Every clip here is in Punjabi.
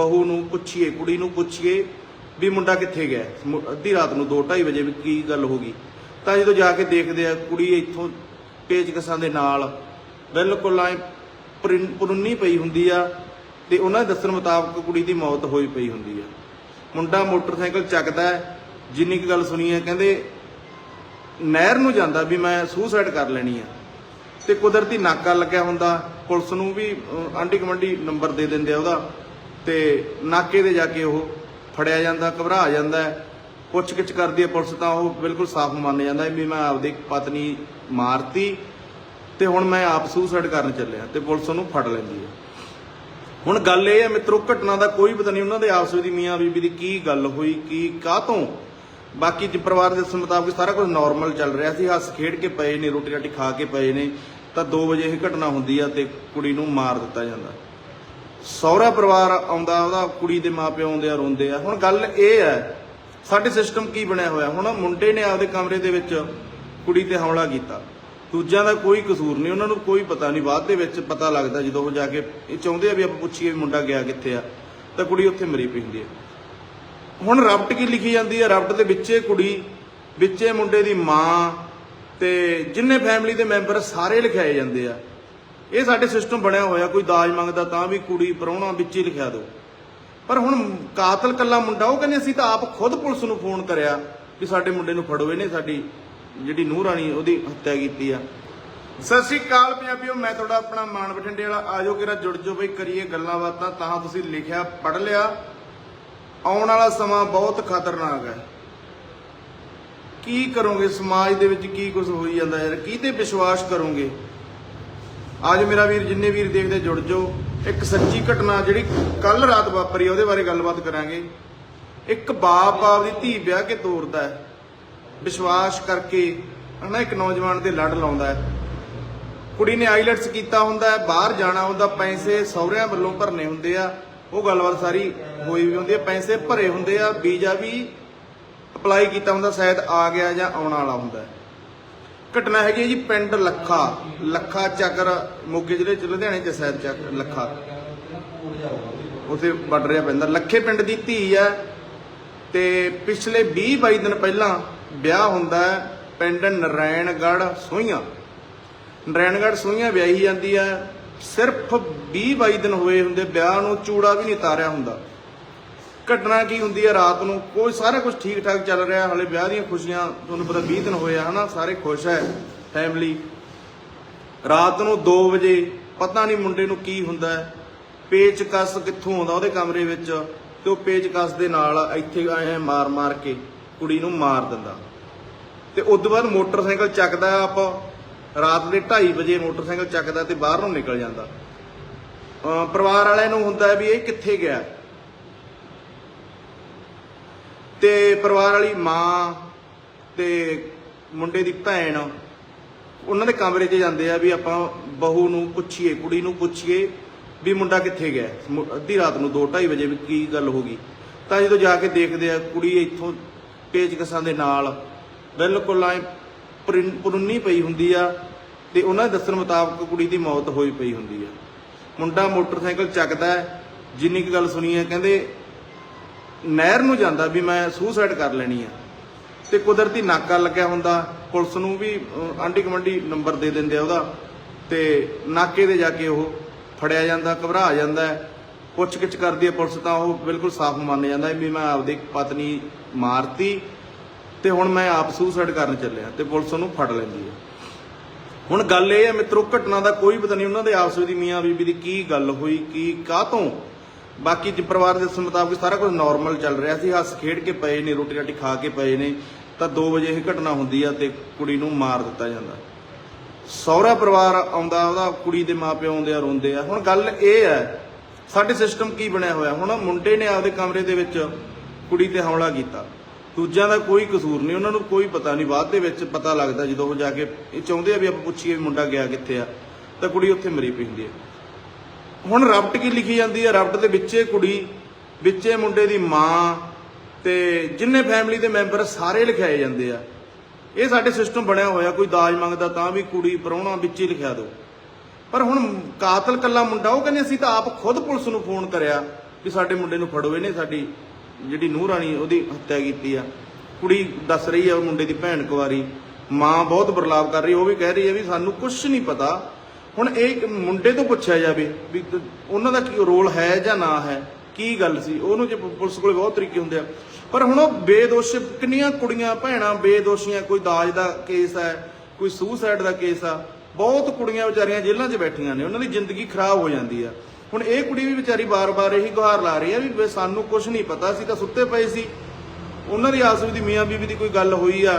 ਬਹੂ ਨੂੰ ਪੁੱਛੀਏ ਕੁੜੀ ਨੂੰ ਪੁੱਛੀਏ ਵੀ ਮੁੰਡਾ ਕਿੱਥੇ ਗਿਆ? ਮੁ- ਅੱਧੀ ਰਾਤ ਨੂੰ 2:30 ਵਜੇ ਵੀ ਕੀ ਗੱਲ ਹੋ ਗਈ। ਤਾਂ ਜਦੋਂ ਜਾ ਕੇ ਦੇਖਦੇ ਆ ਕੁੜੀ ਇੱਥੋਂ ਪੇਚਕਸਾਂ ਦੇ ਨਾਲ ਬਿਲਕੁਲ ਐ ਪੁਰੰਨੀ ਪਈ ਹੁੰਦੀ ਆ ਤੇ ਉਹਨਾਂ ਦੇ ਦੱਸਣ ਮੁਤਾਬਕ ਕੁੜੀ ਦੀ ਮੌਤ ਹੋਈ ਪਈ ਹੁੰਦੀ ਆ। ਮੁੰਡਾ ਮੋਟਰਸਾਈਕਲ ਚੱਕਦਾ ਹੈ, ਜਿੰਨੀ ਕੁ ਗੱਲ ਸੁਣੀ ਹੈ ਕਹਿੰਦੇ ਨਹਿਰ ਨੂੰ ਜਾਂਦਾ ਵੀ ਮੈਂ ਸੁਸਾਈਡ ਕਰ ਲੈਣੀ ਆ। ਤੇ ਕੁਦਰਤੀ ਨਾਕਾ ਲੱਗਿਆ ਹੁੰਦਾ ਪੁਲਿਸ ਨੂੰ ਵੀ ਅਹ, ਆਂਢੀ ਗੁਆਂਢੀ ਨੰਬਰ ਦੇ ਦਿੰਦੇ ਆ ਉਹਦਾ। ਤੇ ਨਾਕੇ ਤੇ ਜਾ ਕੇ ਉਹ ਫੜਿਆ ਜਾਂਦਾ, ਘਬਰਾ ਜਾਂਦਾ ਹੈ। ਪੁੱਛਗਿੱਛ ਕਰਦੀ ਹੈ ਪੁਲਿਸ ਤਾਂ ਉਹ ਬਿਲਕੁਲ ਸਾਫ਼ ਮੰਨ ਜਾਂਦਾ ਵੀ ਮੈਂ ਆਪਦੀ ਪਤਨੀ ਮਾਰਤੀ ਤੇ ਹੁਣ ਮੈਂ ਆਪ ਸੁਸਾਈਡ ਕਰਨ ਚੱਲਿਆ ਤੇ ਪੁਲਿਸ ਉਹਨੂੰ ਫੜ ਲੈਂਦੀ ਹੈ। ਹੁਣ ਗੱਲ ਇਹ ਹੈ ਮਿੱਤਰੋ, ਘਟਨਾ ਦਾ ਕੋਈ ਪਤਾ ਨਹੀਂ ਉਹਨਾਂ ਦੇ ਆਪਸ ਵਿੱਚ ਮੀਆਂ ਬੀਬੀ ਦੀ ਕੀ ਗੱਲ ਹੋਈ, ਕੀ, ਕਾਹਤੋਂ? ਬਾਕੀ ਜੀ ਪਰਿਵਾਰ ਦੇ ਦੱਸਣ ਮੁਤਾਬਕ ਸਾਰਾ ਕੁਝ ਨਾਰਮਲ ਚੱਲ ਰਿਹਾ ਸੀ, ਹੱਸ ਖੇਡ ਕੇ ਪਏ ਨੇ ਰੋਟੀ ਰਾਟੀ ਖਾ ਕੇ ਪਏ ਨੇ, ਤਾਂ 2 ਵਜੇ ਇਹ ਘਟਨਾ ਹੁੰਦੀ ਆ ਤੇ ਕੁੜੀ ਨੂੰ ਮਾਰ ਦਿੱਤਾ ਜਾਂਦਾ। ਸਹੁਰਾ ਪਰਿਵਾਰ ਆਉਂਦਾ, ਉਹਦਾ ਕੁੜੀ ਦੇ ਮਾਪਿਓ ਆਉਂਦੇ ਆ, ਰੋਂਦੇ ਆ। ਹੁਣ ਗੱਲ ਇਹ ਹੈ, ਸਾਡੇ ਸਿਸਟਮ ਕੀ ਬਣਿਆ ਹੋਇਆ? ਹੁਣ ਮੁੰਡੇ ਨੇ ਆਪਦੇ ਕਮਰੇ ਦੇ ਵਿੱਚ ਕੁੜੀ ਤੇ ਹਮਲਾ ਕੀਤਾ। ਦੂਜਿਆਂ ਦਾ ਕੋਈ ਕਸੂਰ ਨਹੀਂ, ਉਹਨਾਂ ਨੂੰ ਕੋਈ ਪਤਾ ਨਹੀਂ। ਬਾਅਦ ਦੇ ਵਿੱਚ ਪਤਾ ਲੱਗਦਾ, ਜਦੋਂ ਉਹ ਜਾ ਕੇ ਇਹ ਚਾਹੁੰਦੇ ਆ ਵੀ ਆਪਾਂ ਪੁੱਛੀਏ ਵੀ ਮੁੰਡਾ ਗਿਆ ਕਿੱਥੇ ਆ, ਤਾਂ ਕੁੜੀ ਉੱਥੇ ਮਰੀ ਪਈ ਹੁੰਦੀ ਹੈ ਹੁਣ ਰਬਟ ਕੀ ਲਿਖੀ ਜਾਂਦੀ ਹੈ ਰਬਟ ਦੇ ਵਿੱਚੇ ਕੁੜੀ, ਵਿੱਚੇ ਮੁੰਡੇ ਦੀ ਮਾਂ ਤੇ ਜਿੰਨੇ ਫੈਮਿਲੀ ਦੇ ਮੈਂਬਰ ਸਾਰੇ ਲਿਖਾਏ ਜਾਂਦੇ ਆ। ਇਹ ਸਾਡੇ ਸਿਸਟਮ ਬਣਿਆ ਹੋਇਆ, ਕੋਈ ਦਾਜ ਮੰਗਦਾ ਤਾਂ ਵੀ ਕੁੜੀ ਪ੍ਰਾਹੁਣਾ ਵਿੱਚ ਹੀ ਲਿਖਿਆ ਦਿਓ। ਪਰ ਹੁਣ ਕਾਤਲ ਕੱਲਾ ਮੁੰਡਾ, ਉਹ ਕਹਿੰਦੇ ਅਸੀਂ ਤਾਂ ਆਪ ਖੁਦ ਪੁਲਿਸ ਨੂੰ ਫੋਨ ਕਰਿਆ ਕਿ ਸਾਡੇ ਮੁੰਡੇ ਨੂੰ ਫੜੋ, ਇਹਨੇ ਸਾਡੀ ਜਿਹੜੀ ਨੂੰਹ ਰਾਣੀ, ਉਹਦੀ ਹੱਤਿਆ ਕੀਤੀ ਆ। ਸਤਿ ਸ਼੍ਰੀ ਅਕਾਲ ਪੰਜਾਬੀਓ, ਮੈਂ ਤੁਹਾਡਾ ਆਪਣਾ ਮਾਨ ਬਠਿੰਡੇ ਵਾਲਾ। ਆਜੋ ਕਿਰਾ ਜੁੜ ਜਾਓ ਬਈ, ਕਰੀਏ ਗੱਲਾਂ ਬਾਤਾਂ, ਤਾਂ ਤੁਸੀਂ ਲਿਖਿਆ ਪੜ ਲਿਆ। ਆਉਣ ਵਾਲਾ ਸਮਾਂ ਬਹੁਤ ਖਤਰਨਾਕ ਹੈ। ਕੀ ਕਰੋਗੇ? ਸਮਾਜ ਦੇ ਵਿੱਚ ਕੀ ਕੁਝ ਹੋਈ ਜਾਂਦਾ ਯਾਰ, ਕੀ ਤੇ ਵਿਸ਼ਵਾਸ ਕਰੋਗੇ? ਅੱਜ ਮੇਰਾ ਵੀਰ ਜਿੰਨੇ ਵੀਰ ਦੇਖਦੇ ਜੁੜ ਜਾਓ। ਇੱਕ ਸੱਚੀ ਘਟਨਾ ਜਿਹੜੀ ਕੱਲ ਰਾਤ ਵਾਪਰੀ ਆ, ਉਹਦੇ ਬਾਰੇ ਗੱਲਬਾਤ ਕਰਾਂਗੇ। ਇੱਕ ਬਾਪ ਆਪਦੀ ਧੀ ਵਿਆਹ ਕੇ ਤੋਰਦਾ ਹੈ। ਵਿਸ਼ਵਾਸ ਕਰਕੇ ਹਨਾ ਇੱਕ ਨੌਜਵਾਨ ਤੇ ਲੜ ਲਾਉਂਦਾ ਹੈ। ਕੁੜੀ ਨੇ ਆਈਲੈਟਸ ਕੀਤਾ ਹੁੰਦਾ ਹੈ ਬਾਹਰ ਜਾਣਾ ਹੁੰਦਾ ਪੈਸੇ ਸਹੁਰਿਆਂ ਵੱਲੋਂ ਭਰਨੇ ਹੁੰਦੇ ਆ। ਉਹ ਗੱਲਬਾਤ ਸਾਰੀ ਹੋਈ ਵੀ ਹੁੰਦੀ ਹੈ ਪੈਸੇ ਭਰੇ ਹੁੰਦੇ ਆ ਵੀਜ਼ਾ ਵੀ ਅਪਲਾਈ ਕੀਤਾ ਹੁੰਦਾ ਸ਼ਾਇਦ ਆ ਗਿਆ ਜਾਂ ਆਉਣ ਵਾਲਾ ਹੁੰਦਾ ਹੈ। ਘਟਨਾ ਹੈਗੀ ਹੈ ਜੀ ਪਿੰਡ ਲੱਖਾ ਲੱਖਾ ਚੱਕਰ, ਮੋਗੇ ਜ਼ਿਲ੍ਹੇ ਚ, ਲੁਧਿਆਣੇ ਚ ਸ਼ਾਇਦ ਚੱਕ, ਲੱਖਾ। ਉਥੇ ਵੱਡ ਰਿਹਾ ਪੈਂਦਾ। ਲੱਖੇ ਪਿੰਡ ਦੀ ਧੀ ਹੈ ਤੇ ਪਿਛਲੇ 20 22 ਦਿਨ ਪਹਿਲਾਂ ਵਿਆਹ ਹੁੰਦਾ ਹੈ ਪਿੰਡ ਨਰੈਣਗੜ੍ਹ ਸੋਹੀਆਂ। ਨਰੈਣਗੜ੍ਹ ਸੋਹੀਆਂ ਵਿਆਹੀ ਜਾਂਦੀ ਹੈ। ਸਿਰਫ 20 22 ਦਿਨ ਹੋਏ ਹੁੰਦੇ ਵਿਆਹ ਨੂੰ ਚੂੜਾ ਵੀ ਨਹੀਂ ਤਾਰਿਆ ਹੁੰਦਾ। ਘਟਨਾ ਕੀ ਹੁੰਦੀ ਹੈ ਰਾਤ ਨੂੰ? ਕੋਈ ਸਾਰਾ ਕੁਝ ਠੀਕ ਠਾਕ ਚੱਲ ਰਿਹਾ? ਹਲੇ ਵਿਆਹ ਦੀਆਂ ਖੁਸ਼ੀਆਂ, ਤੁਹਾਨੂੰ ਪਤਾ 20 ਦਿਨ ਹੋਏ ਆ, ਹਨਾ? ਸਾਰੇ ਖੁਸ਼ ਹੈ ਫੈਮਿਲੀ ਰਾਤ ਨੂੰ 2 ਵਜੇ, ਪਤਾ ਨਹੀਂ ਮੁੰਡੇ ਨੂੰ ਕੀ ਹੁੰਦਾ ਹੈ ਪੇਚਕਸ ਕਿੱਥੋਂ ਆਉਂਦਾ ਉਹਦੇ ਕਮਰੇ ਵਿੱਚ ਤੇ ਉਹ ਪੇਚਕਸ ਦੇ ਨਾਲ ਇੱਥੇ ਆਏ ਮਾਰ ਮਾਰ ਕੇ, ਕੁੜੀ ਨੂੰ ਮਾਰ ਦਿੰਦਾ। ਤੇ ਉਸ ਤੋਂ ਬਾਅਦ ਮੋਟਰਸਾਈਕਲ ਚੱਕਦਾ ਆਪਾਂ। ਰਾਤ ਦੇ 2:30 ਵਜੇ ਮੋਟਰਸਾਈਕਲ ਚੱਕਦਾ ਤੇ ਬਾਹਰ ਨੂੰ ਨਿਕਲ ਜਾਂਦਾ। ਅਹ ਪਰਿਵਾਰ ਵਾਲਿਆਂ ਨੂੰ ਹੁੰਦਾ ਵੀ ਇਹ ਕਿੱਥੇ ਗਿਆ? ਤੇ ਪਰਿਵਾਰ ਵਾਲੀ ਮਾਂ ਤੇ ਮੁੰਡੇ ਦੀ ਭੈਣ, ਉਹਨਾਂ ਦੇ ਕਮਰੇ 'ਚ ਜਾਂਦੇ ਆ ਵੀ ਆਪਾਂ ਬਹੂ ਨੂੰ ਪੁੱਛੀਏ, ਕੁੜੀ ਨੂੰ ਪੁੱਛੀਏ ਵੀ ਮੁੰਡਾ ਕਿੱਥੇ ਗਿਆ? ਅੱਧੀ ਰਾਤ ਨੂੰ 2:30 ਵਜੇ ਵੀ ਕੀ ਗੱਲ ਹੋ ਗਈ? ਤਾਂ ਜਦੋਂ ਜਾ ਕੇ ਦੇਖਦੇ ਆ ਕੁੜੀ ਇੱਥੋਂ ਪੇਚਕਸਾਂ ਦੇ ਨਾਲ, ਬਿਲਕੁਲ ਐ ਪੁਰੰਨੀ ਪਈ ਹੁੰਦੀ ਆ ਤੇ ਉਹਨਾਂ ਦੇ ਦੱਸਣ ਮੁਤਾਬਕ ਕੁੜੀ ਦੀ ਮੌਤ ਹੋਈ ਪਈ ਹੁੰਦੀ ਆ। ਮੁੰਡਾ ਮੋਟਰਸਾਈਕਲ ਚੱਕਦਾ, ਜਿੰਨੀ ਕੁ ਗੱਲ ਸੁਣੀ ਹੈ ਕਹਿੰਦੇ ਨਹਿਰ ਨੂੰ ਜਾਂਦਾ ਵੀ ਮੈਂ ਸੁਸਾਈਡ ਕਰ ਲੈਣੀ ਆ। ਤੇ ਕੁਦਰਤੀ ਨਾਕਾ ਲੱਗਿਆ ਹੁੰਦਾ ਪੁਲਿਸ ਨੂੰ ਵੀ ਅਹ, ਕਮੰਡੀ ਨੰਬਰ ਦੇ ਦਿੰਦੇ ਆ ਉਹਦਾ। ਤੇ ਨਾਕੇ ਤੇ ਜਾ ਕੇ ਉਹ ਫੜਿਆ ਜਾਂਦਾ ਘਬਰਾ ਜਾਂਦਾ ਪੁੱਛਗਿੱਛ ਕਰਦੀ ਹੈ ਪੁਲਿਸ ਤਾਂ ਉਹ ਬਿਲਕੁਲ ਸਾਫ਼ ਮੰਨ ਜਾਂਦਾ ਵੀ ਮੈਂ ਆਪਦੀ ਪਤਨੀ ਮਾਰਤੀ ਤੇ ਹੁਣ ਮੈਂ ਆਪ ਸੁਸਾਈਡ ਕਰਨ ਚੱਲਿਆ ਤੇ ਪੁਲਿਸ ਉਹਨੂੰ ਫੜ ਲੈਂਦੀ ਹੈ। ਹੁਣ ਗੱਲ ਇਹ ਹੈ ਮਿੱਤਰੋ ਘਟਨਾ ਦਾ ਕੋਈ ਪਤਾ ਨਹੀਂ ਉਹਨਾਂ ਦੇ ਆਪਸ ਵਿੱਚ ਮੀਆਂ ਬੀਬੀ ਦੀ ਕੀ ਗੱਲ ਹੋਈ ਕੀ ਕਾਹਤੋਂ ਬਾਕੀ ਜੀ ਪਰਿਵਾਰ ਦੇ ਦੱਸਣ ਮੁਤਾਬਕ ਸਾਰਾ ਕੁਝ ਨਾਰਮਲ ਚੱਲ ਰਿਹਾ ਸੀ। ਹੱਸ ਖੇਡ ਕੇ ਪਏ ਨੇ, ਰੋਟੀ ਰਾਟੀ ਖਾ ਕੇ ਪਏ ਨੇ। ਤਾਂ 2 ਵਜੇ ਇਹ ਘਟਨਾ ਹੁੰਦੀ ਆ ਤੇ ਕੁੜੀ ਨੂੰ ਮਾਰ ਦਿੱਤਾ ਜਾਂਦਾ। ਸਹੁਰਾ ਪਰਿਵਾਰ ਆਉਂਦਾ, ਉਹਦਾ ਕੁੜੀ ਦੇ ਮਾਪਿਓ ਆਉਂਦੇ ਆ, ਰੋਂਦੇ ਆ। ਹੁਣ ਗੱਲ ਇਹ ਹੈ ਸਾਡੇ ਸਿਸਟਮ ਕੀ ਬਣਿਆ ਹੋਇਆ? ਹੁਣ ਮੁੰਡੇ ਨੇ ਆਪਦੇ ਕਮਰੇ ਦੇ ਵਿੱਚ ਕੁੜੀ ਤੇ ਹਮਲਾ ਕੀਤਾ। ਦੂਜਿਆਂ ਦਾ ਕੋਈ ਕਸੂਰ ਨਹੀਂ, ਉਹਨਾਂ ਨੂੰ ਕੋਈ ਪਤਾ ਨਹੀਂ। ਬਾਅਦ ਦੇ ਵਿੱਚ ਪਤਾ ਲੱਗਦਾ ਜਦੋਂ ਉਹ ਜਾ ਕੇ ਇਹ ਚਾਹੁੰਦੇ ਆ ਵੀ ਆਪਾਂ ਪੁੱਛੀਏ ਵੀ ਮੁੰਡਾ ਗਿਆ ਕਿੱਥੇ ਆ। ਤਾਂ ਕੁੜੀ ਉੱਥੇ ਮਰੀ ਪਈ ਹੁੰਦੀ ਹੈ ਹੁਣ ਰਬਟ ਕੀ ਲਿਖੀ ਜਾਂਦੀ ਹੈ? ਰਬਟ ਦੇ ਵਿੱਚੇ ਕੁੜੀ, ਵਿੱਚੇ ਮੁੰਡੇ ਦੀ ਮਾਂ ਤੇ ਜਿੰਨੇ ਫੈਮਿਲੀ ਦੇ ਮੈਂਬਰ ਸਾਰੇ ਲਿਖਾਏ ਜਾਂਦੇ ਆ। ਇਹ ਸਾਡੇ ਸਿਸਟਮ ਬਣਿਆ ਹੋਇਆ, ਕੋਈ ਦਾਜ ਮੰਗਦਾ ਤਾਂ ਵੀ ਕੁੜੀ ਪ੍ਰਾਹੁਣਾ ਵਿੱਚ ਹੀ ਲਿਖਿਆ ਦਿਓ ਪਰ ਹੁਣ ਕਾਤਲ ਕੱਲਾ ਮੁੰਡਾ, ਉਹ ਕਹਿੰਦੇ ਅਸੀਂ ਤਾਂ ਆਪ ਖੁਦ ਪੁਲਿਸ ਨੂੰ ਫੋਨ ਕਰਿਆ ਕਿ ਸਾਡੇ ਮੁੰਡੇ ਨੂੰ ਫੜੋ, ਇਹਨੇ ਸਾਡੀ ਜਿਹੜੀ ਨੂਹ ਰਾਣੀ ਉਹਦੀ ਹੱਤਿਆ ਕੀਤੀ ਆ। ਕੁੜੀ ਦੱਸ ਰਹੀ ਆ ਉਹ ਮੁੰਡੇ ਦੀ ਭੈਣ ਕੁਵਾਰੀ, ਮਾਂ ਬਹੁਤ ਬਰਲਾਵ ਕਰ ਰਹੀ, ਉਹ ਵੀ ਕਹਿ ਰਹੀ ਹੈ ਵੀ ਸਾਨੂੰ ਕੁਝ ਨਹੀਂ ਪਤਾ ਹੁਣ ਇਹ ਮੁੰਡੇ ਤੋਂ ਪੁੱਛਿਆ ਜਾਵੇ ਵੀ ਉਹਨਾਂ ਦਾ ਕੀ ਰੋਲ ਹੈ ਜਾਂ ਨਾ ਹੈ, ਕੀ ਗੱਲ ਸੀ? ਉਹਨੂੰ ਜੇ ਪੁਲਿਸ ਕੋਲੇ ਬਹੁਤ ਤਰੀਕੇ ਹੁੰਦੇ ਆ। ਪਰ ਹੁਣ ਉਹ ਬੇਦੋਸ਼ ਕਿੰਨੀਆਂ ਕੁੜੀਆਂ, ਭੈਣਾਂ ਬੇਦੋਸ਼ੀਆਂ, ਕੋਈ ਦਾਜ ਦਾ ਕੇਸ ਹੈ, ਕੋਈ ਸੁਸਾਈਡ ਦਾ ਕੇਸ ਆ, ਬਹੁਤ ਕੁੜੀਆਂ ਵਿਚਾਰੀਆਂ ਜੇਲ੍ਹਾਂ 'ਚ ਬੈਠੀਆਂ ਨੇ, ਉਹਨਾਂ ਦੀ ਜ਼ਿੰਦਗੀ ਖਰਾਬ ਹੋ ਜਾਂਦੀ ਆ। ਹੁਣ ਇਹ ਕੁੜੀ ਵੀ ਵਿਚਾਰੀ ਬਾਰ-ਬਾਰ ਇਹੀ ਗੁਹਾਰ ਲਾ ਰਹੀ ਆ ਵੀ ਵੀ ਸਾਨੂੰ ਕੁਝ ਨਹੀਂ ਪਤਾ ਸੀ ਤਾਂ ਸੁੱਤੇ ਪਏ ਸੀ। ਉਹਨਾਂ ਦੀ ਆਸ ਵਿੱਚ ਦੀ ਮੀਆਂ ਬੀਬੀ ਦੀ ਕੋਈ ਗੱਲ ਹੋਈ ਆ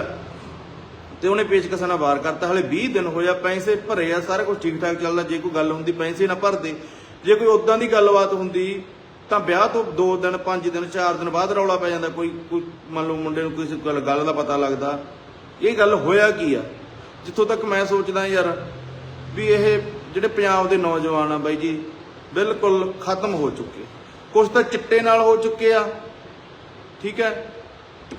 ਤੇ ਉਹਨੇ ਪੇਚਕਸਾਂ ਨਾਲ ਵਾਰ ਕਰਤਾ। ਹਲੇ 20 ਦਿਨ ਹੋਇਆ, ਪੈਸੇ ਭਰੇ ਆ, ਸਾਰਾ ਕੁਝ ਠੀਕ ਠਾਕ ਚੱਲਦਾ। ਜੇ ਕੋਈ ਗੱਲ ਹੁੰਦੀ, ਪੈਸੇ ਨਾ ਭਰਦੇ। ਜੇ ਕੋਈ ਉਦਾਂ ਦੀ ਗੱਲਬਾਤ ਹੁੰਦੀ, ਤਾਂ ਵਿਆਹ ਤੋਂ 2 ਦਿਨ 5 ਦਿਨ 4 ਦਿਨ ਬਾਅਦ ਰੌਲਾ ਪੈ ਜਾਂਦਾ। ਕੋਈ ਕੋਈ ਮੰਨ ਲਓ ਮੁੰਡੇ ਨੂੰ ਕਿਸੇ ਗੱਲ ਗੱਲ ਦਾ ਪਤਾ ਲੱਗਦਾ। ਇਹ ਗੱਲ ਹੋਇਆ ਕੀ ਆ? ਜਿੱਥੋਂ ਤੱਕ ਮੈਂ ਸੋਚਦਾ ਯਾਰ, ਵੀ ਇਹ ਜਿਹੜੇ ਪੰਜਾਬ ਦੇ ਨੌਜਵਾਨ ਆ ਬਾਈ ਜੀ, ਬਿਲਕੁਲ ਖਤਮ ਹੋ ਚੁੱਕੇ। ਕੁਝ ਤਾਂ ਚਿੱਟੇ ਨਾਲ ਹੋ ਚੁੱਕੇ ਆ। ਠੀਕ ਹੈ?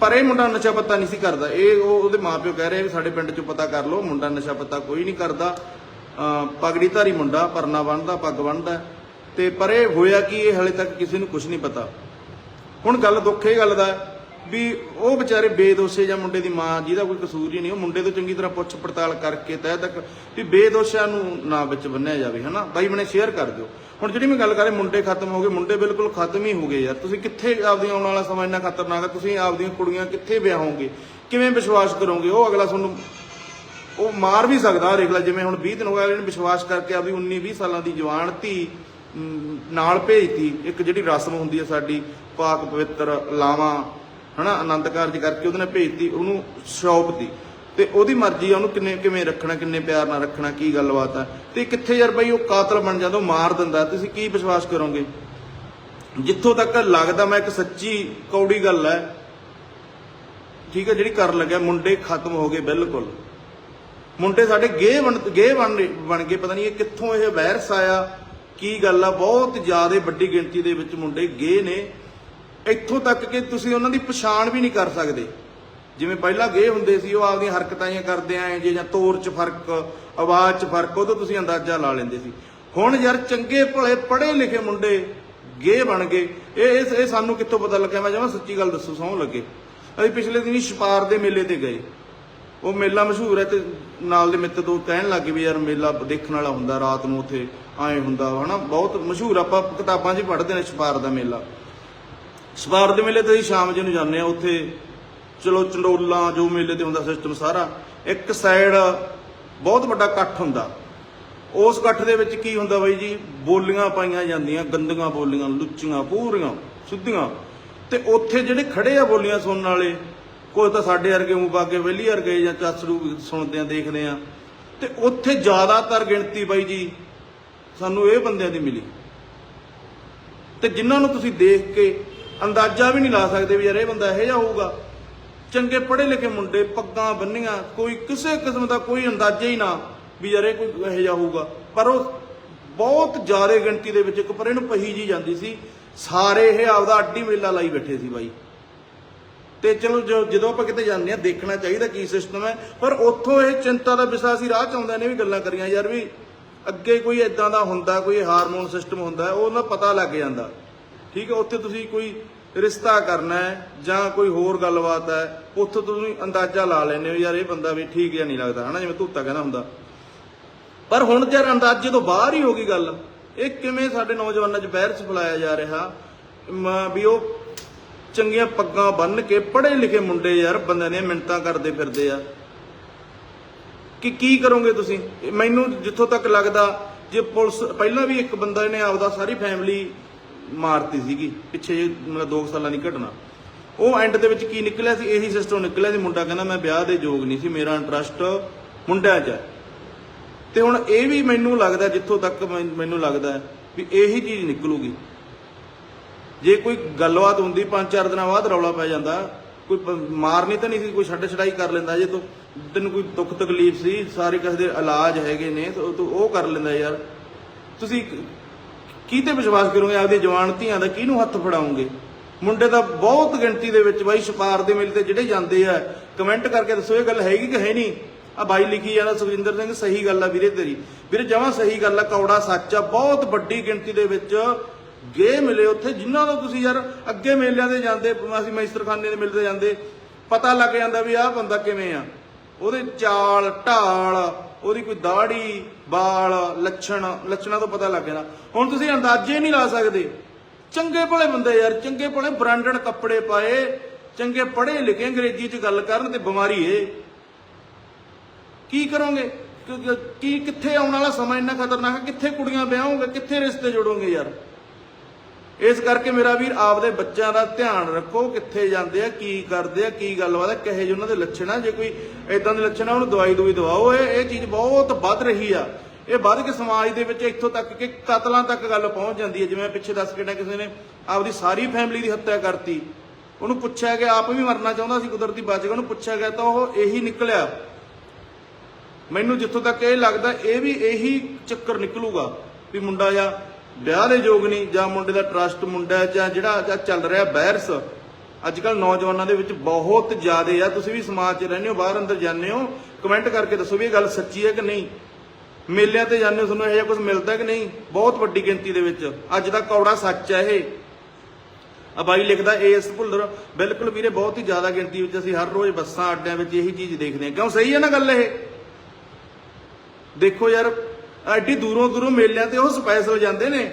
ਪਰ ਇਹ ਮੁੰਡਾ ਨਸ਼ਾ ਪੱਤਾ ਨਹੀਂ ਸੀ ਕਰਦਾ। ਇਹ ਉਹ ਉਹਦੇ ਮਾਪਿਓ ਕਹਿ ਰਹੇ ਵੀ ਸਾਡੇ ਪਿੰਡ ਚੋਂ ਪਤਾ ਕਰ ਲਓ, ਮੁੰਡਾ ਨਸ਼ਾ ਪੱਤਾ ਕੋਈ ਨਹੀਂ ਕਰਦਾ। ਅਮ ਪਗੜੀ ਧਾਰੀ ਮੁੰਡਾ, ਪਰਨਾ ਬੰਨਦਾ ਪੱਗ ਬੰਨਦਾ ਤੇ ਪਰ ਇਹ ਹੋਇਆ ਕਿ, ਇਹ ਹਲੇ ਤੱਕ ਕਿਸੇ ਨੂੰ ਕੁਝ ਨਹੀਂ ਪਤਾ। ਹੁਣ ਗੱਲ ਦੁੱਖ, ਇਹ ਗੱਲ ਦਾ ਵੀ ਉਹ ਵਿਚਾਰੇ ਬੇਦੋਸ਼ੇ ਜਾਂ ਮੁੰਡੇ ਦੀ ਮਾਂ ਜਿਹਦਾ ਕੋਈ ਕਸੂਰ ਹੀ ਨਹੀਂ ਉਹ ਮੁੰਡੇ ਤੋਂ ਚੰਗੀ ਤਰ੍ਹਾਂ ਪੁੱਛ ਪੜਤਾਲ ਕਰਕੇ ਤਹਿ ਤੱਕ ਵੀ ਬੇਦੋਸ਼ਿਆਂ ਨੂੰ ਨਾ ਵਿੱਚ ਬੰਨਿਆ ਜਾਵੇ ਹਨਾ? ਬਾਈ ਬਣੇ ਸ਼ੇਅਰ ਕਰ ਦਿਓ। ਹੁਣ ਜਿਹੜੀ ਮੈਂ ਗੱਲ ਕਰ ਰਿਹਾ ਮੁੰਡੇ ਖਤਮ ਹੋ ਗਏ ਮੁੰਡੇ ਬਿਲਕੁਲ ਖਤਮ ਹੀ ਹੋ ਗਏ ਯਾਰ। ਤੁਸੀਂ ਕਿੱਥੇ ਆਪਦੀਆਂ ਆਉਣ ਵਾਲਾ ਸਮਾਂ ਇੰਨਾ ਖਤਰਨਾਕ ਹੈ? ਤੁਸੀਂ ਆਪਦੀਆਂ ਕੁੜੀਆਂ ਕਿੱਥੇ ਵਿਆਹੋਗੇ ਕਿਵੇਂ ਵਿਸ਼ਵਾਸ ਕਰੋਗੇ? ਉਹ ਅਗਲਾ ਤੁਹਾਨੂੰ ਉਹ ਮਾਰ ਵੀ ਸਕਦਾ ਦੇਖ ਜਿਵੇਂ ਹੁਣ 20 ਦਿਨ ਹੋ ਗਏ ਇਹਨੇ ਵਿਸ਼ਵਾਸ ਕਰਕੇ ਆਪਦੀ 19 20 ਸਾਲਾਂ ਦੀ ਜਵਾਨ ਧੀ ਅਮ, ਨਾਲ ਭੇਜਤੀ। ਇੱਕ ਜਿਹੜੀ ਰਸਮ ਹੁੰਦੀ ਹੈ ਸਾਡੀ ਪਾਕ ਪਵਿੱਤਰ ਲਾਵਾਂ ਹਨਾ, ਆਨੰਦ ਕਾਰਜ ਕਰਕੇ ਉਹਦੇ ਨਾਲ ਭੇਜਤੀ, ਉਹਨੂੰ ਸ਼ੌਪਤੀ ਤੇ ਉਹਦੀ ਮਰਜ਼ੀ ਆ, ਉਹਨੂੰ ਕਿੰਨੇ, ਕਿਵੇਂ ਰੱਖਣਾ, ਕਿੰਨੇ ਪਿਆਰ ਨਾਲ ਰੱਖਣਾ, ਕੀ ਗੱਲਬਾਤ ਆ। ਤੇ ਕਿੱਥੇ ਯਾਰ ਬਈ, ਉਹ ਕਾਤਲ ਬਣ ਜਾਂਦਾ, ਉਹ ਮਾਰ ਦਿੰਦਾ। ਤੁਸੀਂ ਕੀ ਵਿਸ਼ਵਾਸ ਕਰੋਗੇ? ਜਿੱਥੋਂ ਤੱਕ ਲੱਗਦਾ ਮੈਂ ਇੱਕ ਸੱਚੀ ਕੌੜੀ ਗੱਲ ਹੈ, ਠੀਕ ਹੈ, ਜਿਹੜੀ ਕਰਨ ਲੱਗਿਆ, ਮੁੰਡੇ ਖਤਮ ਹੋ ਗਏ ਬਿਲਕੁਲ। ਮੁੰਡੇ ਸਾਡੇ ਗੇ ਬਣ ਗੇ ਬਣ ਬਣ ਗਏ, ਪਤਾ ਨਹੀਂ ਇਹ ਕਿੱਥੋਂ ਇਹ ਵਾਇਰਸ ਆਇਆ, ਕੀ ਗੱਲ ਆ, ਬਹੁਤ ਜ਼ਿਆਦਾ ਵੱਡੀ ਗਿਣਤੀ ਦੇ ਵਿੱਚ ਮੁੰਡੇ ਗੇ ਨੇ। ਇੱਥੋਂ ਤੱਕ ਕਿ ਤੁਸੀਂ ਉਹਨਾਂ ਦੀ ਪਛਾਣ ਵੀ ਨਹੀਂ ਕਰ ਸਕਦੇ। ਜਿਵੇਂ ਪਹਿਲਾਂ ਗੇ ਹੁੰਦੇ ਸੀ ਉਹ ਆਪਦੀਆਂ ਹਰਕਤਾਂ ਹੀ ਕਰਦੇ ਆਏ ਜੇ ਜਾਂ ਤੋਰ 'ਚ ਫ਼ਰਕ ਆਵਾਜ਼ 'ਚ ਫ਼ਰਕ ਉਹ ਤੋਂ ਤੁਸੀਂ ਅੰਦਾਜ਼ਾ ਲਾ ਲੈਂਦੇ ਸੀ। ਹੁਣ ਯਾਰ ਚੰਗੇ ਭਲੇ ਪੜ੍ਹੇ ਲਿਖੇ ਮੁੰਡੇ ਗੇ ਬਣ ਗਏ। ਇਹ ਇਹ ਸਾਨੂੰ ਕਿੱਥੋਂ ਪਤਾ ਲੱਗਿਆ? ਮੈਂ ਜਮਾਂ ਸੱਚੀ ਗੱਲ ਦੱਸੂ ਸੌਂ ਲੱਗੇ। ਅਸੀਂ ਪਿਛਲੇ ਦਿਨੀ ਛਪਾਰ ਦੇ ਮੇਲੇ ਤੇ ਗਏ। ਉਹ ਮੇਲਾ ਮਸ਼ਹੂਰ ਹੈ ਤੇ ਨਾਲ ਦੇ ਮਿੱਤਰ ਤੋਂ ਕਹਿਣ ਲੱਗੇ ਵੀ ਯਾਰ ਮੇਲਾ ਦੇਖਣ ਵਾਲਾ ਹੁੰਦਾ ਰਾਤ ਨੂੰ ਉੱਥੇ ਆਏ ਹੁੰਦਾ ਵਾ, ਹਨਾ? ਬਹੁਤ ਮਸ਼ਹੂਰ ਆਪਾਂ ਕਿਤਾਬਾਂ 'ਚ ਪੜ੍ਹਦੇ ਨੇ ਛਪਾਰ ਦਾ ਮੇਲਾ। ਸਵਾਰ ਦੇ ਮੇਲੇ ਤੇ ਅਸੀਂ ਸ਼ਾਮ ਜਿਹੇ ਨੂੰ ਜਾਂਦੇ ਆ ਉੱਥੇ ਚਲੋ ਚੰਡੋਲਾਂ ਜੋ ਮੇਲੇ ਤੇ ਹੁੰਦਾ ਸਿਸਟਮ ਸਾਰਾ, ਇੱਕ ਸਾਈਡ ਬਹੁਤ ਵੱਡਾ ਇਕੱਠ ਹੁੰਦਾ। ਉਸ ਇਕੱਠ ਦੇ ਵਿੱਚ ਕੀ ਹੁੰਦਾ ਬਾਈ ਜੀ? ਬੋਲੀਆਂ ਪਾਈਆਂ ਜਾਂਦੀਆਂ, ਗੰਦੀਆਂ ਬੋਲੀਆਂ, ਲੁੱਚੀਆਂ, ਪੂਰੀਆਂ, ਸਿੱਧੀਆਂ। ਤੇ ਉੱਥੇ ਜਿਹੜੇ ਖੜੇ ਆ ਬੋਲੀਆਂ ਸੁਣਨ ਵਾਲੇ, ਕੋਈ ਤਾਂ ਸਾਡੇ ਵਰਗੇ ਮੂੰਹ ਪਾ ਕੇ ਵਿਹਲੀ ਵਰਗੇ ਜਾਂ ਚਾਸਰੂ ਸੁਣਦੇ ਆ, ਦੇਖਦੇ ਆ। ਤੇ ਉੱਥੇ ਜ਼ਿਆਦਾਤਰ ਗਿਣਤੀ ਬਾਈ ਜੀ ਸਾਨੂੰ ਇਹ ਬੰਦਿਆਂ ਦੀ ਮਿਲੀ। ਤੇ ਜਿਨ੍ਹਾਂ ਨੂੰ ਤੁਸੀਂ ਦੇਖ ਕੇ ਅੰਦਾਜ਼ਾ ਵੀ ਨਹੀਂ ਲਾ ਸਕਦੇ ਵੀ ਯਾਰ ਇਹ ਬੰਦਾ ਇਹੋ ਜਿਹਾ ਹੋਊਗਾ। ਚੰਗੇ ਪੜ੍ਹੇ ਲਿਖੇ ਮੁੰਡੇ ਪੱਗਾਂ ਬੰਨੀਆਂ ਕੋਈ ਕਿਸੇ ਕਿਸਮ ਦਾ ਕੋਈ ਅੰਦਾਜ਼ਾ ਹੀ ਨਾ ਵੀ ਯਾਰ ਇਹ ਕੋਈ ਇਹੋ ਜਿਹਾ ਹੋਊਗਾ। ਪਰ ਉਹ ਬਹੁਤ ਜ਼ਿਆਦਾ ਗਿਣਤੀ ਦੇ ਵਿੱਚ ਇੱਕ ਪਰੇ ਨੂੰ ਪਹੀ ਜੀ ਜਾਂਦੀ ਸੀ। ਸਾਰੇ ਇਹ ਆਪਦਾ ਅੱਡੀ ਮੇਲਾ ਲਾਈ ਬੈਠੇ ਸੀ ਬਾਈ। ਤੇ ਚਲੋ ਜੋ- ਜਦੋਂ ਆਪਾਂ ਕਿਤੇ ਜਾਂਦੇ ਆ ਦੇਖਣਾ ਚਾਹੀਦਾ ਕੀ ਸਿਸਟਮ ਹੈ। ਪਰ ਉੱਥੋਂ ਇਹ ਚਿੰਤਾ ਦਾ ਵਿਸ਼ਾ ਸੀ ਰਾਹ ਚ ਆਉਂਦਾ ਨੇ ਵੀ ਗੱਲਾਂ ਕਰੀਆਂ ਯਾਰ ਵੀ ਅੱਗੇ ਕੋਈ ਇਦਾਂ ਦਾ ਹੁੰਦਾ ਕੋਈ ਹਾਰਮੋਨ ਸਿਸਟਮ ਹੁੰਦਾ ਹੈ, ਉਹ ਨਾ ਪਤਾ ਲੱਗ ਜਾਂਦਾ। ਠੀਕ ਹੈ, ਉੱਥੇ ਤੁਸੀਂ ਕੋਈ ਰਿਸ਼ਤਾ ਕਰਨਾ ਹੈ ਜਾਂ ਕੋਈ ਹੋਰ ਗੱਲਬਾਤ ਹੈ, ਉੱਥੇ ਤੁਸੀਂ ਅੰਦਾਜ਼ਾ ਲਾ ਲੈਂਦੇ ਹੋ, ਯਾਰ ਇਹ ਬੰਦਾ ਵੀ ਠੀਕ ਜਾਂ ਨਹੀਂ ਲੱਗਦਾ, ਹਨਾ, ਜਿਵੇਂ ਧੂਤਾ ਕਹਿੰਦਾ ਹੁੰਦਾ। ਪਰ ਹੁਣ ਯਾਰ ਅੰਦਾਜ਼ੇ ਤੋਂ ਬਾਹਰ ਹੀ ਹੋ ਗਈ ਗੱਲ। ਇਹ ਕਿਵੇਂ ਸਾਡੇ ਨੌਜਵਾਨਾਂ 'ਚ ਬਹਿਰਸ ਫਲਾਇਆ ਜਾ ਰਿਹਾ? ਵੀ ਉਹ ਚੰਗੀਆਂ ਪੱਗਾਂ ਬੰਨ ਕੇ ਪੜ੍ਹੇ ਲਿਖੇ ਮੁੰਡੇ ਯਾਰ ਬੰਦਿਆਂ ਦੀਆਂ ਮਿੰਟਾਂ ਕਰਦੇ ਫਿਰਦੇ ਆ। ਕਿ ਕੀ ਕਰੋਗੇ ਤੁਸੀਂ? ਮੈਨੂੰ ਜਿੱਥੋਂ ਤੱਕ ਲੱਗਦਾ, ਜੇ ਪੁਲਿਸ, ਪਹਿਲਾਂ ਵੀ ਇੱਕ ਬੰਦਾ ਇਹਨੇ ਆਪਦਾ ਸਾਰੀ ਫੈਮਿਲੀ ਮਾਰਤੀ ਸੀਗੀ, ਪਿੱਛੇ ਜੇ ਮਤਲਬ 2 ਸਾਲਾਂ ਦੀ ਘਟਨਾ। ਉਹ ਐਂਡ ਦੇ ਵਿੱਚ ਕੀ ਨਿਕਲਿਆ ਸੀ? ਇਹੀ ਸਿਸਟਮ ਨਿਕਲਿਆ ਸੀ ਮੁੰਡਾ, ਕਹਿੰਦਾ ਮੈਂ ਵਿਆਹ ਦੇ ਯੋਗ ਨਹੀਂ ਸੀ, ਮੇਰਾ ਇੰਟਰਸਟ ਮੁੰਡਿਆਂ 'ਚ ਤੇ ਹੁਣ ਇਹ ਵੀ ਮੈਨੂੰ ਲੱਗਦਾ, ਜਿੱਥੋਂ ਤੱਕ ਮੈਨੂੰ ਲੱਗਦਾ ਵੀ ਇਹੀ ਚੀਜ਼ ਨਿਕਲੂਗੀ। ਜੇ ਕੋਈ ਗੱਲਬਾਤ ਹੁੰਦੀ, ਪੰਜ ਚਾਰ ਦਿਨਾਂ ਬਾਅਦ ਰੌਲਾ ਪੈ ਜਾਂਦਾ, ਕੋਈ ਮਾਰਨੀ ਤਾਂ ਨਹੀਂ ਸੀ, ਕੋਈ ਛੱਡ ਛੜਾਈ ਕਰ ਲੈਂਦਾ, ਜੇ ਤੂੰ ਤੈਨੂੰ ਕੋਈ ਦੁੱਖ ਤਕਲੀਫ ਸੀ, ਸਾਰੇ ਕਿਸੇ ਦੇ ਇਲਾਜ ਹੈਗੇ ਨੇ ਤੂੰ ਉਹ ਕਰ ਲੈਂਦਾ ਯਾਰ। ਤੁਸੀਂ ਕੀ ਤੇ ਵਿਸ਼ਵਾਸ ਕਰੋਗੇ ਆਪਦੀ ਜਵਾਨ ਧੀਆਂ ਦਾ? ਕਿਹਨੂੰ ਹੱਥ ਫੜਾਉਂਗੇ ਮੁੰਡੇ ਤਾਂ ਬਹੁਤ ਗਿਣਤੀ ਦੇ ਵਿੱਚ ਬਾਈ ਛਪਾਰ ਦੇ ਮੇਲੇ ਤੇ ਜਿਹੜੇ ਜਾਂਦੇ ਆ ਕਮੈਂਟ ਕਰਕੇ ਦੱਸੋ, ਇਹ ਗੱਲ ਹੈਗੀ ਕਿ ਹੈ ਨਹੀਂ? ਆ ਬਾਈ ਲਿਖੀ ਜਾਂਦਾ, ਸੁਖਜਿੰਦਰ ਸਿੰਘ, ਸਹੀ ਗੱਲ ਆ ਵੀਰੇ ਤੇਰੀ। ਵੀਰੇ, ਜਮਾ ਸਹੀ ਗੱਲ ਆ, ਕੌੜਾ ਸੱਚ ਆ, ਬਹੁਤ ਵੱਡੀ ਗਿਣਤੀ ਦੇ ਵਿੱਚ ਗੇ ਮਿਲੇ ਉੱਥੇ, ਜਿਨ੍ਹਾਂ ਤੋਂ ਤੁਸੀਂ ਯਾਰ ਅੱਗੇ ਮੇਲਿਆਂ ਦੇ ਜਾਂਦੇ ਅਸੀਂ ਮੈਸਤਰਖਾਨੇ ਦੇ ਮਿਲਦੇ ਜਾਂਦੇ, ਪਤਾ ਲੱਗ ਜਾਂਦਾ ਵੀ ਆਹ ਬੰਦਾ ਕਿਵੇਂ ਆ। ਉਹਦੇ ਚਾਲ, ਢਾਲ, ਉਹਦੀ ਕੋਈ ਦਾੜੀ ਵਾਲ, ਲੱਛਣ, ਲੱਛਣਾਂ ਤੋਂ ਪਤਾ ਲੱਗ ਜਾਂਦਾ। ਹੁਣ ਤੁਸੀਂ ਅੰਦਾਜ਼ੇ ਨਹੀਂ ਲਾ ਸਕਦੇ। ਚੰਗੇ ਭਲੇ ਬੰਦੇ ਯਾਰ, ਚੰਗੇ ਭਲੇ ਬ੍ਰਾਂਡਡ ਕੱਪੜੇ ਪਾਏ, ਚੰਗੇ ਪੜ੍ਹੇ ਲਿਖੇ ਅੰਗਰੇਜ਼ੀ 'ਚ ਗੱਲ ਕਰਨ ਤੇ ਬਿਮਾਰੀ ਏ। ਕੀ ਕਰੋਗੇ? ਕੀ ਕਿੱਥੇ ਆਉਣ ਵਾਲਾ ਸਮਾਂ ਇੰਨਾ ਖਤਰਨਾਕ ਹੈ ਕਿੱਥੇ ਕੁੜੀਆਂ ਵਿਆਹੋਗੇ? ਕਿੱਥੇ ਰਿਸ਼ਤੇ ਜੋੜੋਗੇ ਯਾਰ? ਇਸ ਕਰਕੇ ਮੇਰਾ ਵੀਰ, ਆਪਦੇ ਬੱਚਿਆਂ ਦਾ ਧਿਆਨ ਰੱਖੋ, ਕਿੱਥੇ ਜਾਂਦੇ ਆ, ਕੀ ਕਰਦੇ ਆ, ਕੀ ਗੱਲਬਾਤ ਆ, ਕਹੇ ਜਿਹੇ ਉਹਨਾਂ ਦੇ ਲੱਛਣ ਆ। ਜੇ ਕੋਈ ਇਦਾਂ ਦੇ ਲੱਛਣ ਆ, ਉਹਨੂੰ ਦਵਾਈ ਦੂਈ ਦਵਾਓ। ਇਹ ਇਹ ਚੀਜ਼ ਬਹੁਤ ਵੱਧ ਰਹੀ ਆ। ਇਹ ਵੱਧ ਕੇ ਸਮਾਜ ਦੇ ਵਿੱਚ ਇੱਥੋਂ ਤੱਕ ਕਿ ਕਤਲਾਂ ਤੱਕ ਗੱਲ ਪਹੁੰਚ ਜਾਂਦੀ ਹੈ ਜਿਵੇਂ ਪਿੱਛੇ ਦੱਸ ਕੇ ਨਾ ਕਿਸੇ ਨੇ ਆਪਦੀ ਸਾਰੀ ਫੈਮਿਲੀ ਦੀ ਹੱਤਿਆ ਕਰਤੀ। ਉਹਨੂੰ ਪੁੱਛਿਆ ਗਿਆ, ਆਪ ਵੀ ਮਰਨਾ ਚਾਹੁੰਦਾ ਸੀ, ਕੁਦਰਤੀ ਬਚ ਗਿਆ ਉਹਨੂੰ ਪੁੱਛਿਆ ਗਿਆ ਤਾਂ ਉਹ ਇਹੀ ਨਿਕਲਿਆ। ਮੈਨੂੰ ਜਿੱਥੋਂ ਤੱਕ ਇਹ ਲੱਗਦਾ, ਇਹ ਵੀ ਇਹੀ ਚੱਕਰ ਨਿਕਲੂਗਾ ਵੀ ਮੁੰਡਾ ਜਾਂ ਵਿਆਹ ਦੇ ਯੋਗ ਨਹੀਂ, ਜਾਂ ਮੁੰਡੇ ਦਾ ਟਰਸਟ ਮੁੰਡਾ ਜਾਂ ਜਿਹੜਾ ਚੱਲ ਰਿਹਾ ਬਹਿਰਸ ਅੱਜ ਕੱਲ ਨੌਜਵਾਨਾਂ ਦੇ ਵਿੱਚ ਬਹੁਤ ਜ਼ਿਆਦੇ ਆ। ਤੁਸੀਂ ਵੀ ਸਮਾਜ 'ਚ ਰਹਿੰਦੇ ਹੋ, ਬਾਹਰ ਅੰਦਰ ਜਾਂਦੇ ਹੋ ਕਮੈਂਟ ਕਰਕੇ ਦੱਸੋ ਵੀ ਇਹ ਗੱਲ ਸੱਚੀ ਹੈ ਕਿ ਨਹੀਂ? ਮੇਲਿਆਂ ਤੇ ਜਾਂਦੇ ਹੋ, ਤੁਹਾਨੂੰ ਇਹੋ ਕੁਝ ਮਿਲਦਾ ਕਿ ਨਹੀਂ? ਬਹੁਤ ਵੱਡੀ ਗਿਣਤੀ ਦੇ ਵਿੱਚ। ਅੱਜ ਦਾ ਕੌੜਾ ਸੱਚ ਹੈ ਇਹ। ਆ ਬਾਈ ਲਿਖਦਾ ਏਐਸ ਭੁੱਲਰ। ਬਿਲਕੁਲ ਵੀਰੇ, ਬਹੁਤ ਹੀ ਜ਼ਿਆਦਾ ਗਿਣਤੀ ਵਿੱਚ ਅਸੀਂ ਹਰ ਰੋਜ਼ ਬੱਸਾਂ, ਅੱਡਿਆਂ ਵਿੱਚ ਇਹੀ ਚੀਜ਼ ਦੇਖਦੇ ਹਾਂ। ਕਿਉਂ? ਸਹੀ ਹੈ ਨਾ ਗੱਲ ਇਹ? ਦੇਖੋ ਯਾਰ ਐਡੀ ਦੂਰੋਂ ਦੂਰੋਂ ਮੇਲਿਆਂ ਤੇ ਉਹ ਸਪੈਸ਼ਲ ਜਾਂਦੇ ਨੇ।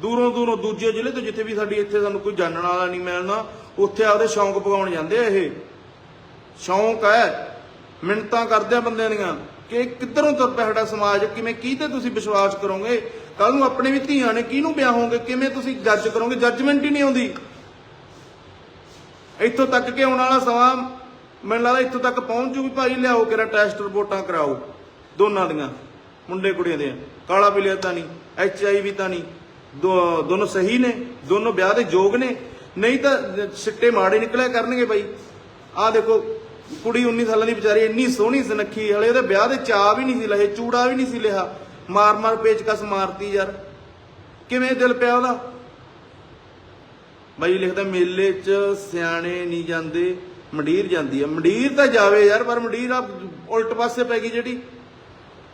ਦੂਰੋਂ ਦੂਰੋਂ ਦੂਜੇ ਜ਼ਿਲ੍ਹੇ ਤੋਂ ਜਿੱਥੇ ਵੀ ਸਾਡੀ ਇੱਥੇ ਸਾਨੂੰ ਕੋਈ ਜਾਣਨ ਵਾਲਾ ਨਹੀਂ ਮਿਲਣਾ ਉੱਥੇ ਆਪਦੇ ਸ਼ੌਂਕ ਪਗਾਉਣ ਜਾਂਦੇ ਆ ਇਹ। ਸ਼ੌਂਕ ਹੈ ਮਿੰਟਾਂ ਕਰਦੇ ਆ ਬੰਦਿਆਂ ਦੀਆਂ ਕਿ ਕਿੱਧਰੋਂ ਤੁਰ ਪਿਆ ਸਾਡਾ ਸਮਾਜ, ਕਿਵੇਂ ਕੀ ਤੇ ਤੁਸੀਂ ਵਿਸ਼ਵਾਸ ਕਰੋਗੇ? ਕੱਲ ਨੂੰ ਆਪਣੇ ਵੀ ਧੀਆਂ ਨੇ, ਕਿਹਨੂੰ ਵਿਆਹੋਗੇ ਕਿਵੇਂ ਤੁਸੀਂ ਜੱਜ ਕਰੋਗੇ? ਜੱਜਮੈਂਟ ਹੀ ਨਹੀਂ ਆਉਂਦੀ। ਇੱਥੋਂ ਤੱਕ ਕਿ ਆਉਣ ਵਾਲਾ ਸਮਾਂ ਮੈਨੂੰ ਲੱਗਦਾ ਇੱਥੋਂ ਤੱਕ ਪਹੁੰਚ ਜੂਗੀ ਵੀ ਭਾਈ, ਲਿਆਓ ਕਿਰਾ ਟੈਸਟ ਰਿਪੋਰਟਾਂ ਕਰਾਓ, ਦੋਨਾਂ ਦੀਆਂ। ਮੁੰਡੇ ਕੁੜੀਆਂ ਦੇ ਕਾਲਾ ਪੀਲੀਆ ਤਾਂ ਨਹੀਂ ਐਚ ਆਈ ਵੀ ਤਾਂ ਨਹੀਂ। ਦੋ- ਦੋਨੋਂ ਸਹੀ ਨੇ, ਦੋਨੋਂ ਵਿਆਹ ਦੇ ਯੋਗ ਨੇ। ਨਹੀਂ ਤਾਂ ਸਿੱਟੇ ਮਾੜੇ ਨਿਕਲਿਆ ਕਰਨਗੇ ਬਾਈ। ਆਹ ਦੇਖੋ, ਕੁੜੀ 19 ਸਾਲਾਂ ਦੀ ਵਿਚਾਰੀ ਇੰਨੀ ਸੋਹਣੀ ਸੁਨੱਖੀ, ਹਲੇ ਉਹਦੇ ਵਿਆਹ ਦੇ ਚਾਅ ਵੀ ਨਹੀਂ ਸੀ ਲਏ ਚੂੜਾ ਵੀ ਨਹੀਂ ਸੀ ਲਿਆ। ਮਾਰ ਮਾਰ ਪੇਚਕਸ ਮਾਰਤੀ ਯਾਰ। ਕਿਵੇਂ ਦਿਲ ਪਿਆ ਉਹਦਾ? ਬਾਈ ਲਿਖਦਾ, ਮੇਲੇ 'ਚ ਸਿਆਣੇ ਨਹੀਂ ਜਾਂਦੇ, ਮੰਡੀਰ ਜਾਂਦੀ ਆ। ਮੰਡੀਰ ਤਾਂ ਜਾਵੇ ਯਾਰ, ਪਰ ਮੰਡੀਰ ਆ, ਉਲਟ ਪਾਸੇ ਪੈ ਗਈ ਜਿਹੜੀ।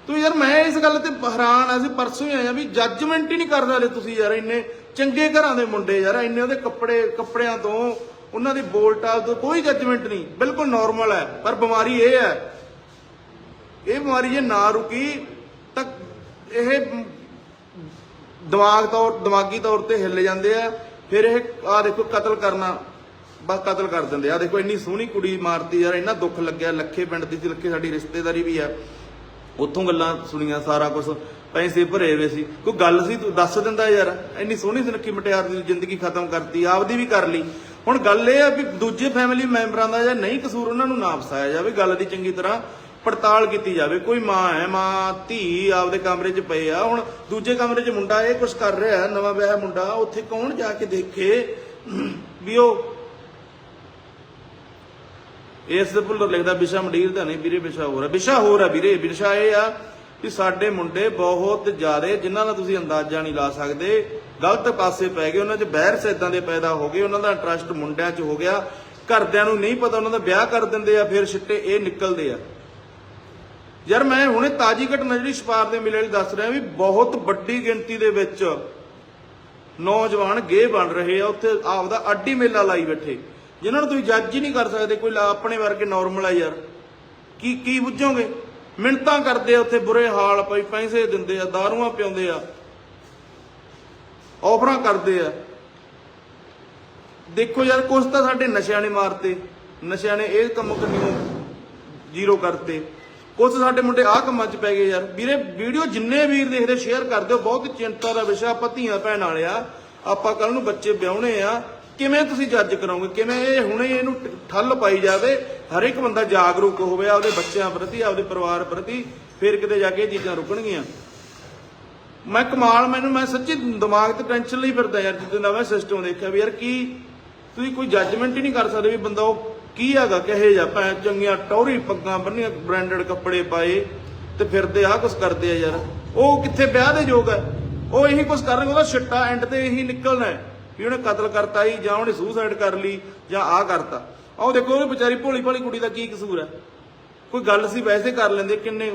ਤੂੰ ਯਾਰ ਮੈਂ ਇਸ ਗੱਲ ਤੇ ਹੈਰਾਨ ਆ ਸੀ ਪਰਸੋਂ ਹੀ ਆਇਆ ਵੀ ਜੱਜਮੈਂਟ ਹੀ ਨਹੀਂ ਕਰ ਸਕਦੇ ਤੁਸੀਂ ਯਾਰ ਇੰਨੇ ਚੰਗੇ ਘਰਾਂ ਦੇ ਮੁੰਡੇ ਯਾਰ, ਇੰਨੇ ਉਹਦੇ ਕੱਪੜੇ, ਕੱਪੜਿਆਂ ਤੋਂ, ਉਹਨਾਂ ਦੀ ਬੋਲਟਾਲ ਤੋਂ ਕੋਈ ਜੱਜਮੈਂਟ ਨਹੀਂ, ਬਿਲਕੁਲ ਨਾਰਮਲ ਹੈ, ਪਰ ਬਿਮਾਰੀ ਇਹ ਹੈ। ਇਹ ਬਿਮਾਰੀ ਜੇ ਨਾ ਰੁਕੀ ਤਾਂ ਇਹ ਦਿਮਾਗ ਤੌਰ, ਦਿਮਾਗੀ ਤੌਰ ਤੇ ਹਿੱਲ ਜਾਂਦੇ ਆ, ਫਿਰ ਇਹ ਆ ਦੇਖੋ ਕਤਲ ਕਰਨਾ, ਬਸ ਕਤਲ ਕਰ ਦਿੰਦੇ ਆ। ਦੇਖੋ ਇੰਨੀ ਸੋਹਣੀ ਕੁੜੀ ਮਾਰਤੀ ਯਾਰ, ਇੰਨਾ ਦੁੱਖ ਲੱਗਿਆ, ਲੱਖੇ ਪਿੰਡ ਦੀ ਲੱਖੇ ਸਾਡੀ ਰਿਸ਼ਤੇਦਾਰੀ ਵੀ ਆ। ਉੱਥੋਂ ਗੱਲਾਂ ਸੁਣੀਆਂ ਸਾਰਾ ਕੁਝ ਪੈਸੇ ਭਰੇ ਹੋਏ ਸੀ। ਕੋਈ ਗੱਲ ਸੀ ਤੂੰ ਦੱਸ ਦਿੰਦਾ ਯਾਰ। ਇੰਨੀ ਸੋਹਣੀ ਸੁਨੱਖੀ ਮਟਿਆਰ ਦੀ ਜ਼ਿੰਦਗੀ ਖਤਮ ਕਰਤੀ, ਆਪਦੀ ਵੀ ਕਰ ਲਈ। ਹੁਣ ਗੱਲ ਇਹ ਆ ਵੀ ਦੂਜੇ ਫੈਮਿਲੀ ਮੈਂਬਰਾਂ ਦਾ ਜਾਂ ਨਹੀਂ ਕਸੂਰ ਉਹਨਾਂ ਨੂੰ ਨਾ ਫਸਾਇਆ ਜਾਵੇ, ਗੱਲ ਦੀ ਚੰਗੀ ਤਰ੍ਹਾਂ ਪੜਤਾਲ ਕੀਤੀ ਜਾਵੇ। ਕੋਈ ਮਾਂ ਹੈ, ਮਾਂ, ਧੀ ਆਪਦੇ ਕਮਰੇ 'ਚ ਪਏ ਆ। ਹੁਣ ਦੂਜੇ ਕਮਰੇ 'ਚ ਮੁੰਡਾ ਇਹ ਕੁਝ ਕਰ ਰਿਹਾ, ਨਵਾਂ ਵਿਆਹ ਮੁੰਡਾ, ਉੱਥੇ ਕੌਣ ਜਾ ਕੇ ਦੇਖੇ ਵੀ ਉਹ ਇਸ ਦੇ ਭੁੱਲਰ ਲਿਖਦਾ ਵਿਸ਼ਾ ਮੰਡੀਰ ਦਾ ਨਹੀਂ ਵੀਰੇ ਵਿਸ਼ਾ ਹੋਰ ਆ ਵਿਸ਼ਾ ਹੋਰ ਆ ਵੀਰੇ ਵਿਸ਼ਾ ਇਹ ਆ ਕਿ ਸਾਡੇ ਮੁੰਡੇ ਬਹੁਤ ਜ਼ਿਆਦੇ, ਜਿਨ੍ਹਾਂ ਦਾ ਤੁਸੀਂ ਅੰਦਾਜ਼ਾ ਨਹੀਂ ਲਾ ਸਕਦੇ, ਗਲਤ ਪਾਸੇ ਪੈ ਗਏ, ਉਹਨਾਂ 'ਚ ਬਹਿਰਸ ਇਦਾਂ ਦੇ ਪੈਦਾ ਹੋ ਗਏ, ਉਹਨਾਂ ਦਾ ਇੰਟਰਸਟ ਮੁੰਡਿਆਂ 'ਚ ਹੋ ਗਿਆ। ਘਰਦਿਆਂ ਨੂੰ ਨਹੀਂ ਪਤਾ, ਉਹਨਾਂ ਦਾ ਵਿਆਹ ਕਰ ਦਿੰਦੇ ਆ, ਫਿਰ ਛਿੱਟੇ ਇਹ ਨਿਕਲਦੇ ਆ। ਯਾਰ ਮੈਂ ਹੁਣੇ ਤਾਜੀ ਘਟਨਾ ਜਿਹੜੀ ਸਪਾਰ ਦੇ ਮਿਲੇ ਵਾਲੀ ਦੱਸ ਰਿਹਾ ਵੀ ਬਹੁਤ ਵੱਡੀ ਗਿਣਤੀ ਦੇ ਵਿੱਚ ਨੌਜਵਾਨ ਗੇ ਬਣ ਰਹੇ ਆ, ਉੱਥੇ ਆਪਦਾ ਅੱਡੀ ਮੇਲਾ ਲਾਈ ਬੈਠੇ। ਜਿਨ੍ਹਾਂ ਨੂੰ ਤੁਸੀਂ ਜੱਜ ਹੀ ਨਹੀਂ ਕਰ ਸਕਦੇ, ਕੋਈ ਆਪਣੇ ਵਰਗੇ ਨਾਰਮਲ ਆ ਯਾਰ। ਕੀ ਕੀ ਬੁੱਝੋਗੇ? ਮਿੰਟਾਂ ਕਰਦੇ ਆ ਉੱਥੇ ਬੁਰੇ ਹਾਲ ਪਈ ਪੈਸੇ ਦਿੰਦੇ ਆ, ਦਾਰੂਆਂ ਪਿਉਂਦੇ ਆ। ਆਫਰਾਂ ਕਰਦੇ ਆ। ਦੇਖੋ ਯਾਰ, ਕੁਛ ਤਾਂ ਸਾਡੇ ਨਸ਼ਿਆਂ ਨੇ ਮਾਰਤੇ। ਨਸ਼ਿਆਂ ਨੇ ਇਹ ਕੰਮ ਕਰਨੀਓ ਜ਼ੀਰੋ ਕਰਤੇ। ਕੁਝ ਸਾਡੇ ਮੁੰਡੇ ਆਹ ਕੰਮਾਂ 'ਚ ਪੈ ਗਏ ਯਾਰ। ਵੀਰੇ, ਵੀਡੀਓ ਜਿੰਨੇ ਵੀਰ ਦੇਖਦੇ, ਸ਼ੇਅਰ ਕਰ ਦਿਓ ਬਹੁਤ ਚਿੰਤਾ ਦਾ ਵਿਸ਼ਾ ਆਪਾਂ ਧੀਆਂ ਭੈਣ ਵਾਲਿਆ। ਆਪਾਂ ਕੱਲ ਨੂੰ ਬੱਚੇ ਵਿਆਹੁਣੇ ਆ। ਕਿਵੇਂ ਤੁਸੀਂ ਜੱਜ ਕਰੋਗੇ ਕਿਵੇਂ ਇਹ ਹੁਣੇ ਇਹਨੂੰ ਠੱਲ ਪਾਈ ਜਾਵੇ? ਹਰ ਇੱਕ ਬੰਦਾ ਜਾਗਰੂਕ ਹੋਵੇ, ਆਪਦੇ ਬੱਚਿਆਂ ਪ੍ਰਤੀ, ਆਪਦੇ ਪਰਿਵਾਰ ਪ੍ਰਤੀ, ਫਿਰ ਕਿਤੇ ਜਾ ਕੇ ਇਹ ਚੀਜ਼ਾਂ ਰੁਕਣਗੀਆਂ। ਮੈਂ ਕਮਾਲ, ਮੈਨੂੰ, ਮੈਂ ਸੱਚੀ ਦਿਮਾਗ ਤੇ ਟੈਨਸ਼ਨ ਲਈ ਫਿਰਦਾ ਯਾਰ, ਜਿੱਦਾਂ ਦਾ ਮੈਂ ਸਿਸਟਮ ਦੇਖਿਆ ਵੀ ਯਾਰ ਕੀ ਤੁਸੀਂ ਕੋਈ ਜੱਜਮੈਂਟ ਹੀ ਨਹੀਂ ਕਰ ਸਕਦੇ ਵੀ ਬੰਦਾ ਉਹ ਕੀ ਹੈਗਾ, ਕਹੇ ਜਾ ਭੈਣ, ਚੰਗੀਆਂ ਟੌਰੀ ਪੱਗਾਂ ਬੰਨੀਆਂ ਬ੍ਰਾਂਡਡ ਕੱਪੜੇ ਪਾਏ ਤੇ ਫਿਰਦੇ ਆ ਕੁਛ ਕਰਦੇ ਆ ਯਾਰ। ਉਹ ਕਿੱਥੇ ਵਿਆਹ ਦੇ ਯੋਗ ਹੈ? ਉਹ ਇਹੀ ਕੁਛ ਕਰਨਗੇ, ਉਹਦਾ ਛਿੱਟਾ ਐਂਡ ਤੇ ਇਹੀ ਨਿਕਲਣਾ ਹੈ। ਵੀ ਉਹਨੇ ਕਤਲ ਕਰਤਾ ਹੀ ਜਾਂ ਉਹਨੇ ਸੁਸਾਈਡ ਕਰ ਲਈ, ਜਾਂ ਆਹ ਕਰਤਾ। ਆਹ ਦੇਖੋ, ਉਹ ਵਿਚਾਰੀ ਭੋਲੀ ਭਾਲੀ ਕੁੜੀ ਦਾ ਕੀ ਕਸੂਰ ਹੈ? ਕੋਈ ਗੱਲ ਸੀ, ਵੈਸੇ ਕਰ ਲੈਂਦੇ, ਕਿੰਨੇ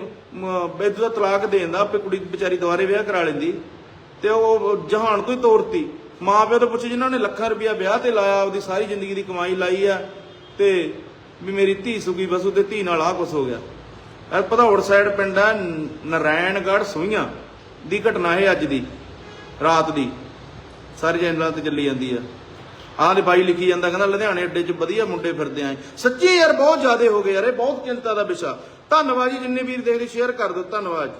ਬੇਦੂ ਦਾ ਤਲਾਕ ਦੇਣ ਦਾ ਆਪੇ ਕੁੜੀ ਵਿਚਾਰੀ ਦੁਬਾਰੇ ਵਿਆਹ ਕਰਾ ਲੈਂਦੀ। ਤੇ ਉਹ ਜਹਾਨ ਤੋਂ ਹੀ ਤੋਰਤੀ। ਮਾਂ ਪਿਓ ਤੋਂ ਪੁੱਛ, ਜਿਨ੍ਹਾਂ ਨੇ ਲੱਖਾਂ ਰੁਪਇਆ ਵਿਆਹ ਤੇ ਲਾਇਆ ਉਹਦੀ ਸਾਰੀ ਜ਼ਿੰਦਗੀ ਦੀ ਕਮਾਈ ਲਾਈ ਆ ਤੇ ਵੀ ਮੇਰੀ ਧੀ ਸੁਗੀ ਬਸੂ ਤੇ ਧੀ ਨਾਲ ਆ ਕੁਛ ਹੋ ਗਿਆ। ਇਹ ਭਦੌੜ ਸਾਈਡ ਪਿੰਡ ਆ ਨ- ਨਾਰਾਇਣਗੜ੍ਹ ਸੋਈਆਂ ਦੀ ਘਟਨਾ ਹੈ ਅੱਜ ਦੀ, ਰਾਤ ਦੀ। ਸਾਰੇ ਚੈਨਲਾਂ ਤੇ ਚੱਲੀ ਜਾਂਦੀ ਆ। ਆਹ ਦੇ ਬਾਈ ਲਿਖੀ ਜਾਂਦਾ, ਕਹਿੰਦਾ ਲੁਧਿਆਣੇ ਅੱਡੇ 'ਚ ਵਧੀਆ ਮੁੰਡੇ ਫਿਰਦੇ ਆਂ। ਸੱਚੀ ਯਾਰ ਬਹੁਤ ਜ਼ਿਆਦੇ ਹੋ ਗਏ ਯਾਰ, ਇਹ ਬਹੁਤ ਚਿੰਤਾ ਦਾ ਵਿਸ਼ਾ। ਧੰਨਵਾਦ ਜੀ, ਜਿੰਨੇ ਵੀਰ ਦੇਖਦੇ ਸ਼ੇਅਰ ਕਰ ਦਿਓ ਧੰਨਵਾਦ।